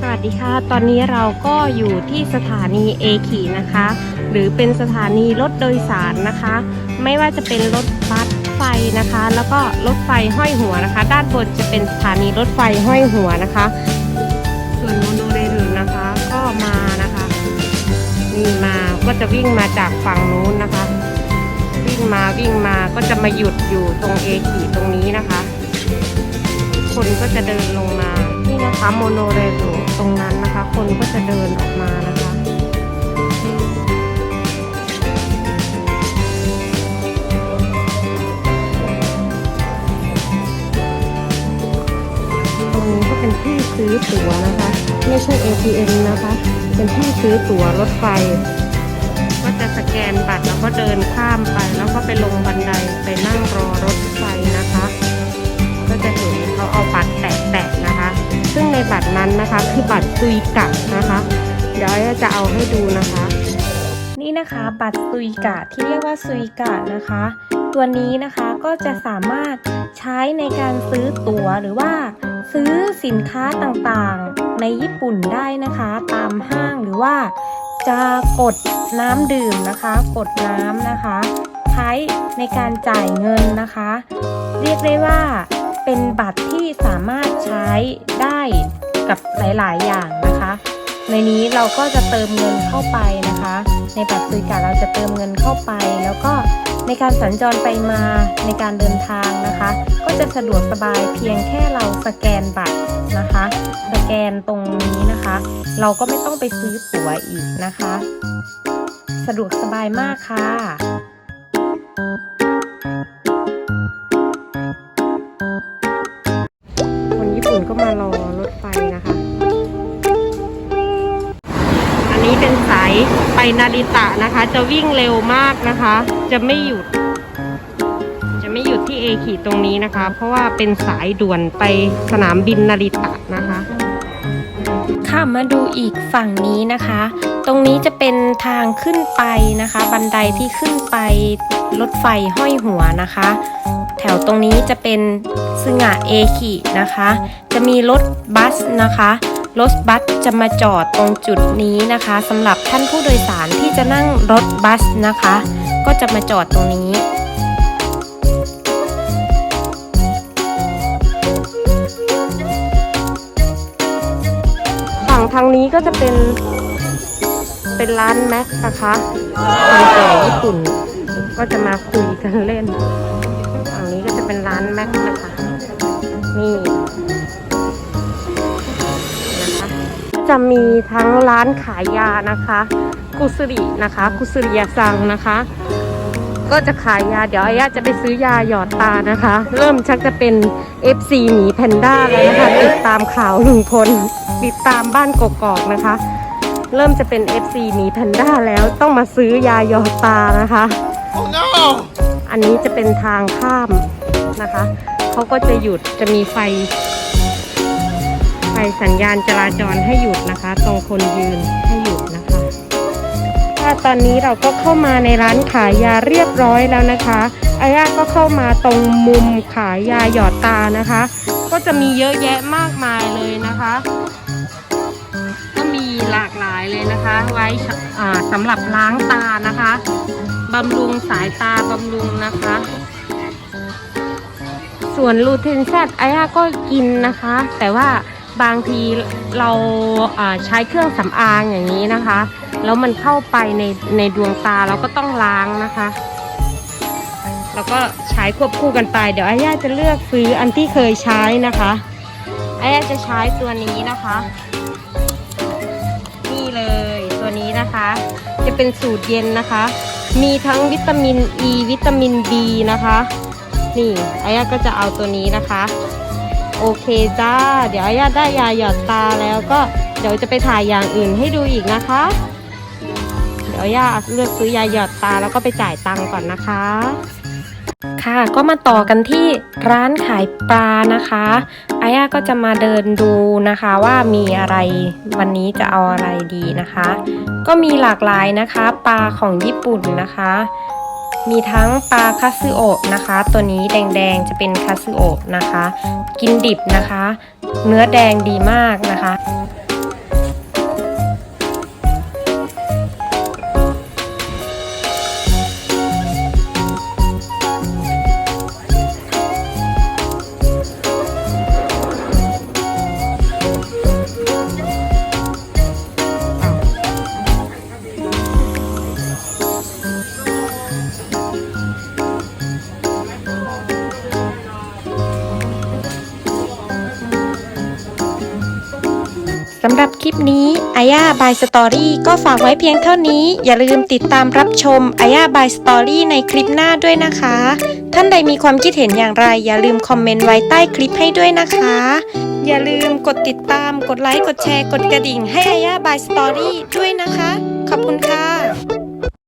สวัสดีค่ะ ตอนนี้เราก็อยู่ที่สถานีเอขีนะคะ หรือเป็นสถานีรถโดยสารนะคะ ไม่ว่าจะเป็นรถบัสไฟนะคะ แล้วก็รถไฟห้อยหัวนะคะ ด้านบนจะเป็นสถานีรถไฟห้อยหัวนะคะ ส่วนโมโนเรลนะคะก็มานะคะนี่มาก็จะวิ่งมาจากฝั่งนู้นนะคะ วิ่งมาวิ่งมาก็จะมาหยุดอยู่ตรงเอขีตรงนี้นะคะ คนก็จะเดินลงมา นี่นะคะโมโนเรลตรงนั้นนะคะ คนก็จะเดินออกมานะคะตรงนี้ก็เป็นที่ซื้อตั๋วนะคะ ไม่ใช่ ATM นะคะ เป็นที่ซื้อตั๋วรถไฟ ก็จะสแกนบัตรแล้วก็เดินข้ามไป แล้วก็ไปลงบันไดไปนั่งรอรถไฟ บัตรนั้นนะคะ คือบัตรซุยกะนะคะ เดี๋ยวจะเอาให้ดูนะคะ นี่นะคะบัตรซุยกะที่เรียกว่าซุยกะนะคะ ตัวนี้นะคะก็จะสามารถใช้ในการซื้อตั๋วหรือว่าซื้อสินค้าต่างๆ ในญี่ปุ่นได้นะคะ ตามห้างหรือว่าจะกดน้ำดื่มนะคะ กดน้ำนะคะ ใช้ในการจ่ายเงินนะคะ เรียกได้ว่า เป็นบัตรที่สามารถใช้ได้กับหลายๆ อย่างนะคะ ในนี้เราก็จะเติมเงินเข้าไปนะคะ ในบัตรซุยกะเราจะเติมเงินเข้าไป แล้วก็ในการสัญจรไปมาในการเดินทางนะคะ ก็จะสะดวกสบายเพียงแค่เราสแกนบัตรนะคะ สแกนตรงนี้นะคะ เราก็ไม่ต้องไปซื้อตั๋วอีกนะคะ สะดวกสบายมากค่ะ มารอรถไฟนะคะ อันนี้เป็นสายไปนาริตะนะคะ จะวิ่งเร็วมากนะคะ จะไม่หยุด จะไม่หยุดที่เอขีตรงนี้นะคะ เพราะว่าเป็นสายด่วนไปสนามบินนาริตะนะคะค่ะมาดูอีกฝั่งนี้นะคะ ตรงนี้จะเป็นทางขึ้นไปนะคะ บันไดที่ขึ้นไปรถไฟห้อยหัวนะคะ แถวตรงนี้จะเป็นซึงะเอคินะคะ จะมีรถบัสนะคะรถบัสจะมาจอดตรงจุดนี้นะคะสำหรับท่านผู้โดยสารที่จะนั่งรถบัสนะคะ ก็จะมาจอดตรงนี้ ฝั่งทางนี้ก็จะเป็น เป็นร้านแม็กนะคะคนแก่ญี่ปุ่น ก็จะมาคุยกันเล่นานแม็กนะคะ นี่นะคะจะมีทั้งร้านขายยานะคะ กุสุรินะคะ กุสุริยาซังนะคะ ก็จะขายยาเดี๋ยวอายาจะไปซื้อยาหยอดตานะคะ เริ่มชักจะเป็น FC หมีแพนด้าแล้วนะคะ ติดตามข่าวลุงพลติดตามบ้านกกอกนะคะ เริ่มจะเป็น FC หมีแพนด้าแล้วต้องมาซื้อยาหยอดตานะคะ Oh no! อันนี้จะเป็นทางข้าม นะคะ เขาก็จะหยุดจะมีไฟ ไฟสัญญาณจราจรให้หยุดนะคะ ตรงคนยืนให้หยุดนะคะถ้าตอนนี้เราก็เข้ามาในร้านขายยาเรียบร้อยแล้วนะคะอาย่าก็เข้ามาตรงมุมขายยาหยอดตานะคะ ก็จะมีเยอะแยะมากมายเลยนะคะ ก็มีหลากหลายเลยนะคะ ไว้สำหรับล้างตานะคะบำรุงสายตาบำรุงนะคะ ส่วนลูเทนแซดไอ้าก็กินนะคะ แต่ว่าบางทีเราใช้เครื่องสำอางอย่างนี้นะคะ แล้วมันเข้าไปในในดวงตาเราก็ต้องล้างนะคะ แล้วก็ใช้ควบคู่กันไป เดี๋ยวอาย่าจะเลือกซื้ออันที่เคยใช้นะคะอาย่าจะใช้ตัวนี้นะคะ นี่เลยตัวนี้นะคะ จะเป็นสูตรเย็นนะคะ มีทั้งวิตามินอ e, ีวิตามิน B นะคะ นี่อายาก็จะเอาตัวนี้นะคะ โอเคจ้า เดี๋ยวอายาได้ยาหยอดตาแล้วก็เดี๋ยวจะไปถ่ายอย่างอื่นให้ดูอีกนะคะ เดี๋ยวย่าเลือกซื้อยาหยอดตาแล้วก็ไปจ่ายตังก่อนนะคะ ค่ะก็มาต่อกันที่ร้านขายปลานะคะอาย่าก็จะมาเดินดูนะคะว่ามีอะไรวันนี้จะเอาอะไรดีนะคะ ก็มีหลากหลายนะคะ ปลาของญี่ปุ่นนะคะ มีทั้งปลาคาซึโอะนะคะ ตัวนี้แดงๆจะเป็นคาซึโอะนะคะ กินดิบนะคะ เนื้อแดงดีมากนะคะ สำหรับคลิปนี้อาย่าบายสตอรี่ก็ฝากไว้เพียงเท่านี้ อย่าลืมติดตามรับชมอาย่าบายสตอรี่ในคลิปหน้าด้วยนะคะ ท่านใดมีความคิดเห็นอย่างไร อย่าลืมคอมเมนต์ไว้ใต้คลิปให้ด้วยนะคะ อย่าลืมกดติดตาม กดไลค์ กดแชร์ กดกระดิ่ง ให้อาย่าบายสตอรี่ด้วยนะคะ ขอบคุณค่ะ